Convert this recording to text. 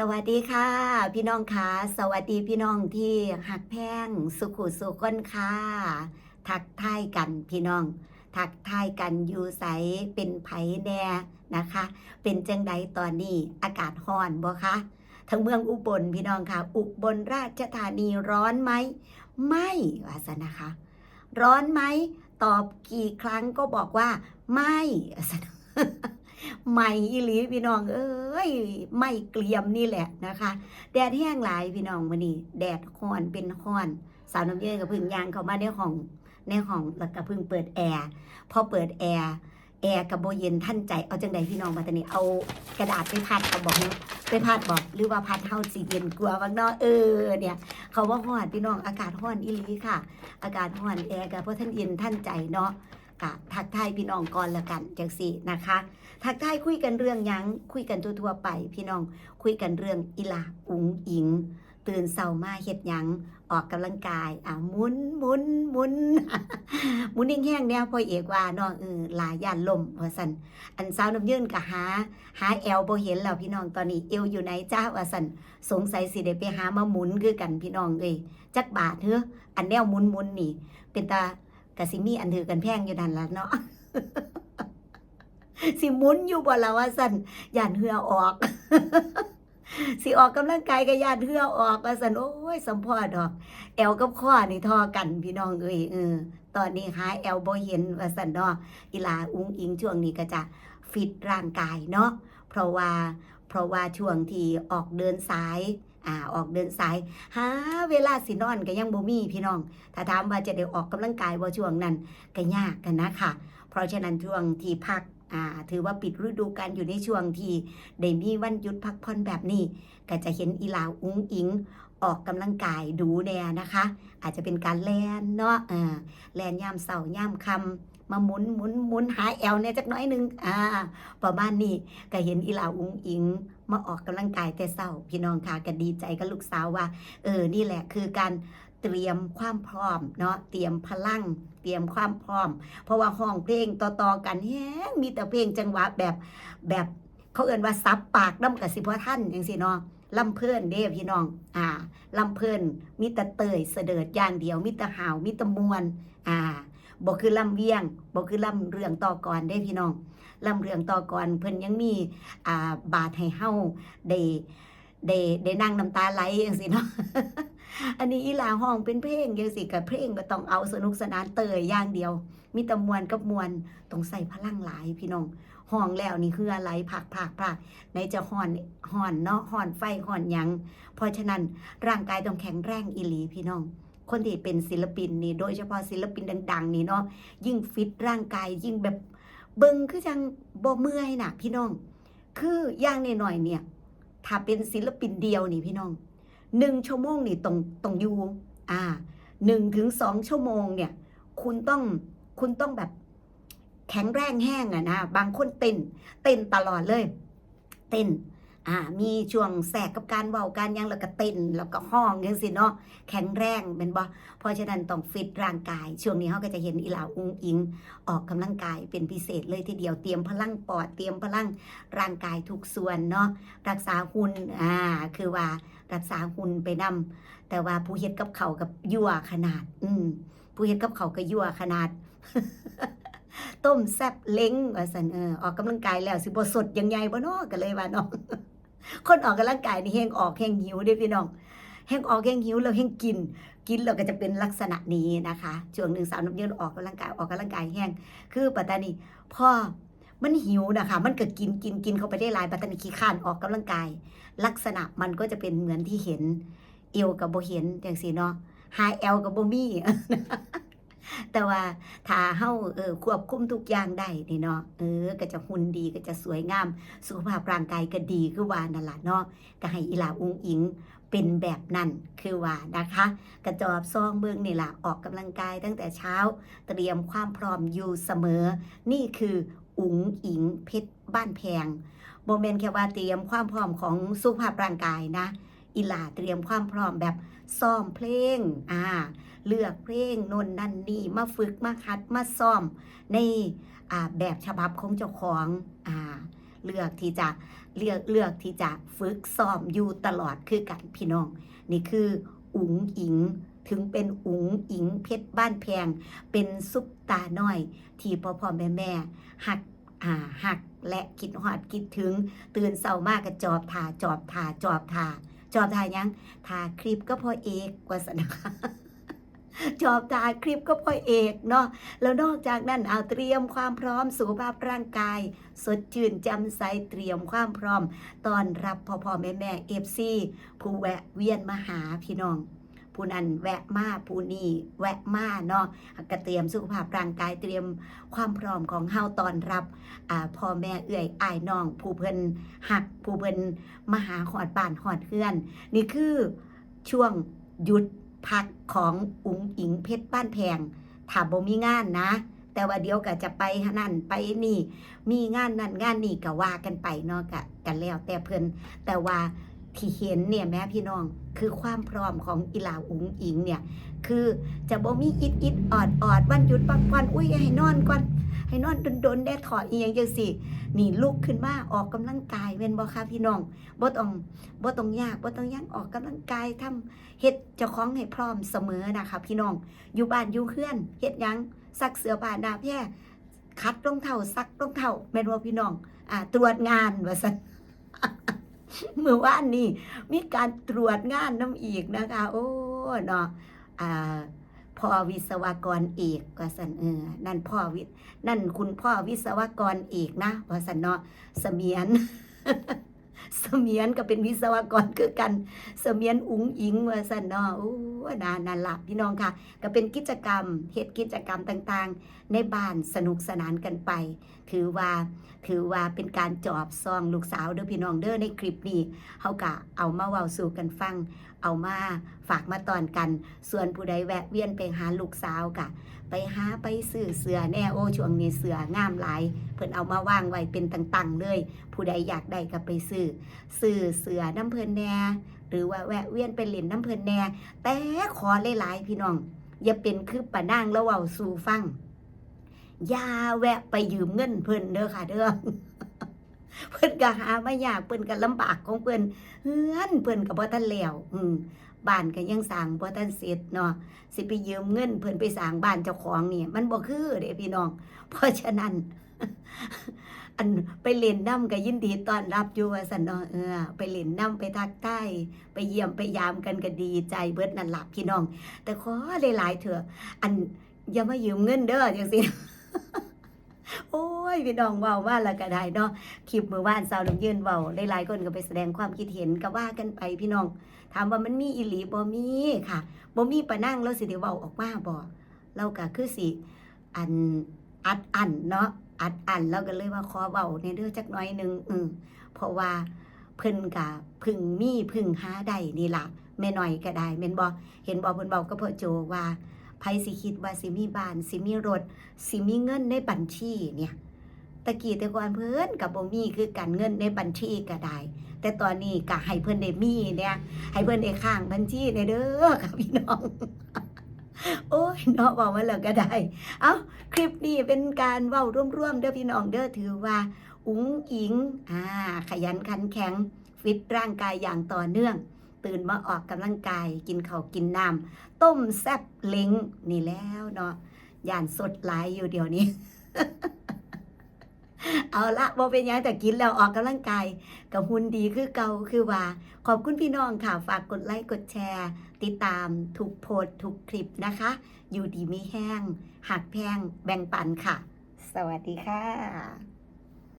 สวัสดีค่ะ พี่น้องคะสวัสดีพี่น้องที่หักแพงสุขุสุขนค่ะทักทายกันพี่น้อง ทักทายกันอยู่ใสเป็นไผแน่นะคะ เป็นจังใดตอนนี้อากาศร้อนบ่คะทั้งเมืองอุบลพี่น้องค่ะ อุบลราชธานีร้อนไหมไม่ว่าซะนะคะ ร้อนไหมตอบกี่ครั้งก็บอกว่า ไม่ว่าซะ ไม่อีหลีพี่น้อง เอ้ยไม่เกลียมนี่แหละนะคะ แดดแห้งหลายพี่น้องวันนี้ แดดฮ้อนเป็นฮ้อน สาวน้ำเย็นกับพึ่งยางเข้ามาในห้องในห้องแล้วก็พึ่งเปิดแอร์พอเปิดแอร์แอร์กับโบเย็นท่านใจเอาจังใดพี่น้องมาตอนนี้เอากระดาษไปพัดเอาบอกนะไปพัดบอกหรือว่าพัดเฮาสีเย็นกลัวบ้างเนาะเออเนี่ยเขาว่าฮ้อนพี่น้องอากาศฮ้อนอีหลีค่ะ อากาศฮ้อนแอร์กับเพราะท่านเย็นท่านใจเนาะ กะทักทายพี่น้องก่อนละกันจังสี่นะคะ ทักทายคุยกันเรื่องยังคุยกันทั่วๆไป พี่น้องคุยกันเรื่องอีลาอุ๋งอิง ตื่นเช้ามาเฮ็ดยังออกกำลังกายอะมุนมุนมุนมุนแห้งๆเนี่ยพ่อเอกว่าเนาะเออลายย่านลมว่าซั่นอันสาวน้ำยืนก็หา หาแอลบ่เห็นแล้วพี่น้องตอนนี้เอวอยู่ไหนจ้าว่าซั่นสงสัยสิได้ไปหามาหมุนคือกันพี่น้องเอ้ยจักบาทเถอะอันแนวมุนมุนนี่ เป็นตา กะสิมีอันถือกันแพงอยู่นั่นละเนาะสิมุนอยู่บ่ละว่าซั่นย่านเหือออก สิออกกำลังกายก็ย่านเหือออกว่าซั่นโอ้ยสมพอดอก แอลกับข้อนี่ทอกันพี่น้องเอ้ยเออตอนนี้หาแอลบ่เห็นว่าซั่นเนาะอีลาอุ้งอิงช่วงนี้ก็จะฟิตร่างกายเนาะเพราะว่าเพราะว่าช่วงที่ออกเดินสาย อ่าออกเดินสายหาเวลาสินอนก็ยังบ่มีพี่น้อง ถ้าถามว่าจะได้ออกกำลังกายบ่ช่วงนั้นก็ยากกันนะค่ะ เพราะฉะนั้นช่วงที่พักอ่าถือว่าปิดฤดูกาลอยู่ในช่วงที่ได้มีวันหยุดพักผ่อนแบบนี้ ก็จะเห็นอีลาอุ้งอิง ออกกำลังกายดูแน่นะคะ อาจจะเป็นการแลนเนาะอ่าแลนย่ามเสาย่ามคำ มาหมุนหมุนหมุนหาแอลเนี่ยจักน้อยนึงอ่าประมาณนี้ก็เห็นอีหลาอุ้งอิง มาออกกำลังกายแต่เศร้า พี่น้องค่ะก็ดีใจกับลูกสาวว่า เออนี่แหละคือการเตรียมความพร้อมเนาะเตรียมพลังเตรียมความพร้อม เพราะว่าห้องเพลงต่อๆกันแฮงมีแต่เพลงจังหวะแบบแบบเขาเอ่นว่าซับปากน้ำกับสิพ่อท่านจังสิเนาะลำเพื่อนเด้พี่น้อง อ่าลำเพื่อนมีแต่เตยเสดิร์ดอย่างเดียวมีแต่หาวมีแต่มวนอ่า บอกคือลำเวียงบอกคือลำเรื่องต่อก่อนได้พี่น้องลำเรื่องต่อก่อนเพิ่นยังมีอ่าบาทให้เฮาได้ได้ได้นั่งน้ำตาไหลจังสิเนาะอันนี้อีหลาห้องเป็นเพลงยังสิกับเพลงก็ต้องเอาสนุกสนานเตยอย่างเดียว มีแต่มวนกับมวนต้องใส่พลังหลายพี่น้องห้องแล้วนี่คืออะไรผักผักผักในจะห่อนห่อนเนาะห่อนไฟห่อนยังเพราะฉะนั้นร่างกายต้องแข็งแรงอีหลีพี่น้อง คนที่เป็นศิลปินนี่โดยเฉพาะศิลปินดัง ๆ นี่เนาะยิ่งฟิตร่างกายยิ่งแบบเบิงคือจังบ่เมื่อยนะพี่น้อง คืออย่างหน่อยๆเนี่ย ถ้าเป็นศิลปินเดียวนี่พี่น้องหนึ่งชั่วโมงนี่ตรงตรงอยู่อ่าหนึ่งถึงสองชั่วโมงเนี่ย คุณต้องคุณต้องแบบแข็งแรงแห้งอะนะ บางคนเต้นเต้นตลอดเลย เต้น อ่ามีช่วงแสกกับการเว้าการยังแล้วก็เต้นแล้วก็ห้องยังสิเนาะแข็งแรงเป็นบ่เพราะฉะนั้นต้องฟิตร่างกาย ช่วงนี้เขาก็จะเห็นอีหลาอุ้งอิง ออกกำลังกายเป็นพิเศษเลยทีเดียวเตรียมพลังปอดเตรียมพลังร่างกายทุกส่วนเนาะรักษาหุ่นอ่าคือว่ารักษาหุ่นไปนำแต่ว่าผู้เฮ็ดกับเขากับยั่วขนาด อืมผู้เฮ็ดกับเขาก็ยั่วขนาดต้มแซ่บเล้งว่าซั่นเออออกกำลังกายแล้วสิบ่สดยังไงบ่เนาะก็เลยว่าเนาะ คนออกกำลังกายนี่แฮงออกแฮงหิวเด้พี่น้องแฮงออกแฮงหิวแล้วแฮงกิน กินแล้วก็จะเป็นลักษณะนี้นะคะช่วงหนึ่งสาวน้ำเยืนออกกำลังกายออกกำลังกายแห้งคือปัตตานีพ่อมันหิวนะคะ มันก็กินกินกินเข้าไปได้หลายปัตตานีขี้ข้านออกกำลังกาย ลักษณะมันก็จะเป็นเหมือนที่เห็น เอวกับโบเห็นอย่างสีเนาะหาเอลกับโบมี่ แต่ว่าถ้าเฮาเออควบคุมทุกอย่างได้นี่เนาะเออ ก็จะหุ่นดีก็จะสวยงาม สุขภาพร่างกายก็ดีคือว่านั่นล่ะเนาะก็ให้อีหลาอุ้งอิงเป็นแบบนั้นคือว่านะคะ กระจอบซองเมืองนี่ล่ะออกกำลังกายตั้งแต่เช้า เตรียมความพร้อมอยู่เสมอ นี่คืออุ๋งอิงเพชรบ้านแพงโมเมนแค่ว่าเตรียมความพร้อมของสุขภาพร่างกายนะ อีหลาเตรียมความพร้อมแบบซ้อมเพลงอ่า เลือกเพลงนนนันนี่มาฝึกมาคัดมาซ้อมในอ่าแบบฉบับของเจ้าของอ่าเลือกที่จะเลือกเลือกที่จะฝึกซ้อมอยู่ตลอดคือกันพี่น้อง นี่คืออุ๋งอิงถึงเป็นอุ๋งอิงเพชรบ้านแพง เป็นซุปตาน้อย ที่พ่อพ่อแม่แม่หักอ่าหักและคิดฮอดคิดถึง ตื่นเศร้ามากก็จอบทาจอบทาจอบทาจอบทายังทาคลิปก็พอเอกกว่าสนะคะ จอบทาคลิปก็พอเอกเนาะแล้วนอกจากนั้นเอาเตรียมความพร้อมสุขภาพร่างกาย สดชื่นจำใสเตรียมความพร้อมตอนรับพ่อพ่อแม่แม่เอฟซีผู้แวะเวียนมาหาพี่น้องผู้นั้นแวะมาผู้นี้แวะมาเนาะก็เตรียมสุขภาพร่างกายเตรียมความพร้อมของเฮาตอนรับพ่อแม่เอื้อยอายน้อง ผู้เพิ่นหักผู้เพิ่นมาหาหอดบ้านหอดเพื่อน นี่คือช่วงหยุด พักของอุ๋งอิงเพชรบ้านแพงถ้าบ่มีงานนะ แต่ว่าเดี๋ยวก็จะไปนั่นไปนี่ มีงานนั่นงานนี่ก็ว่ากันไปเนาะกะกันแล้วแต่เพิ่นแต่ว่า ที่เห็นเนี่ยแม่พี่น้องคือความพร้อมของอีลาอุ๋งอิงเนี่ยคือจะบ่มีอิดอิดออดออดวันหยุดพักผ่อนอุ้ยให้นอนก่อนให้นอนดนๆได้ถอดอีหยังจังสินี่ลุกขึ้นมาออกกำลังกายเว้นบ่คะพี่น้องบ่ต้องบ่ต้องยากบ่ต้องยังออกกำลังกายทำเฮ็ดเจ้าของให้พร้อมเสมอนะคะพี่น้องอยู่บ้านอยู่เฮือนเฮ็ดหยังซักเสื้อผ้าหน้าแพร่คัดรองเท้าซักรองเท้าแม่นบ่พี่น้องอ่าตรวจงานว่าซั่น เมื่อวานนี้มีการตรวจงานน้ำอีกนะคะ โอ้เนาะอ่าพ่อวิศวกรเอกว่าสันเออนั่นพ่อวินั่นคุณพ่อวิศวกรเอกนะว่าสันเนาะเสมียน เสมียนก็เป็นวิศวกรคือกัน เสมียนอุ๋งอิงว่าสันเนาะโอ้นานานหลับพี่น้องค่ะ ก็เป็นกิจกรรมเหตุกิจกรรมต่างๆ ในบ้านสนุกสนานกันไป ถือว่าถือว่าเป็นการจอบซองลูกสาวเด้อพี่น้องเด้อในคลิปนี้เขากะเอามาเว้าสู่กันฟังเอามาฝากมาตอนกัน ส่วนผู้ใดแวะเวียนไปหาลูกสาวกะ ไปหาไปซื้อเสือแน่โอช่วงนี้เสืองามหลาย เพิ่นเอามาวางไว้เป็นต่างๆเลย ผู้ใดอยากได้ก็ไปซื้อซื้อเสือน้ำเพิ่นแน่หรือว่าแวะเวียนไปเล่นน้ำเพิ่นแน่ แต่ขอหลายๆพี่น้อง อย่าเป็นคือปะนางแล้วเว้าสู่ฟัง อย่าแวะไปยืมเงินเพิ่นเด้อค่ะเด้อ เพิ่นก็หาไม่ยากเพิ่นก็ลำบากของเพิ่นเฮือนเพิ่นก็บ่ทันแล้วอืมบ้านก็ยังสร้างบ่ทันเสร็จเนาะสิไปยืมเงินเพิ่นไปสร้างบ้านเจ้าของนี่มันบ่คือเด้พี่น้อง เพราะฉะนั้น อันไปเล่นน้ำก็ยินดีต้อนรับอยู่ว่าซั่นเนาะเออไปเล่นน้ำไปทักทายไปเยี่ยมไปยามกันก็ดีใจเบิดนั่นหล่ะพี่น้อง แต่ขอหลายๆเถอะอันอย่ามายืมเงินเด้อจังซี่ โอ้ยพี่น้องเว้าว่าล้วก็ได้เนาะคลิปเมื่อวานสาวน้ำยืนเว้าหลายๆคนก็ไปแสดงความคิดเห็นก็ว่ากันไปพี่น้อง ถามว่ามันมีอีหลีบ่มีค่ะบ่มีปะนั่งแล้วสิได้เว้าออกมาบ่เราก็คือสิอันอัดอันเนาะอัดอันแล้วก็เลยว่าขอเว้าในเรื่องจักน้อยหนึงอือเพราะว่าเพิ่นก็พึ่งมีพึ่งหาได้นี่ล่ะแม่น้อยก็ได้แม่นบ่เห็นบ่เพิ่นเว้ากับพ่อโจว่า ไผสิคิดว่าสิมีบ้านสิมีรถสิมีเงินในบัญชีเนี่ยตะกี้แต่ก่อนเพิ่นกับบ่มีคือการเงินในบัญชีก็ได้ แต่ตอนนี้ก็ให้เพิ่นได้มีเนี่ย ให้เพิ่นได้ข้างบัญชีในเด้อค่ะพี่น้องโอ้ยเนาะบอกว่าแล้วก็ได้ เอ้าคลิปนี้เป็นการเว้าร่วมๆเด้อพี่น้องเด้อถือว่าอุ๋งอิง อ่า ขยันขันแข็ง ฟิตร่างกายอย่างต่อเนื่อง ตื่นมาออกกำลังกาย กินข้าวกินน้ำต้มแซ่บเล้งนี่แล้วเนาะย่านสดหลายอยู่เดี๋ยวนี้ เอาละบ่เป็นยังแต่กินแล้วออกกำลังกายกับหุ่นดีคือเก่าคือว่า ขอบคุณพี่น้องค่ะ ฝากกดไลค์กดแชร์ ติดตามทุกโพสทุกคลิปนะคะ อยู่ดีมีแห้งหักแพงแบ่งปันค่ะ สวัสดีค่ะ